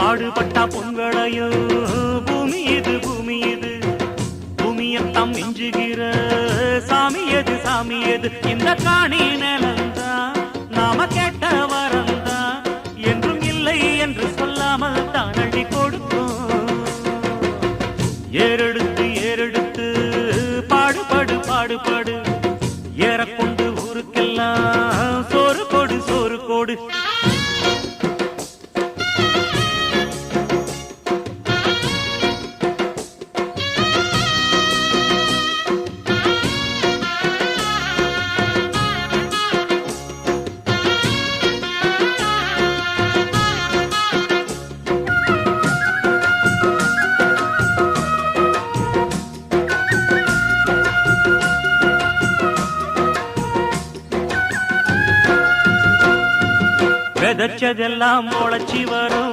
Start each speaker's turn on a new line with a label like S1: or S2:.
S1: பாடுபட்டா பொன்வளையோ பூமி இது பூமி இது. பூமியத்தாம் மிஞ்சுகிற சாமி எது சாமி எது? இந்த காணி நிலந்தான் நாம கேட்ட வரந்தான் என்றும் இல்லை என்று சொல்லாமல் தான் அள்ளி கொடுக்கும் ஏறெடுத்து ஏறெடுத்து பாடுபடு பாடுபடு ஏறக்கொண்டு விதைச்சதெல்லாம் முளைச்சி வரும்.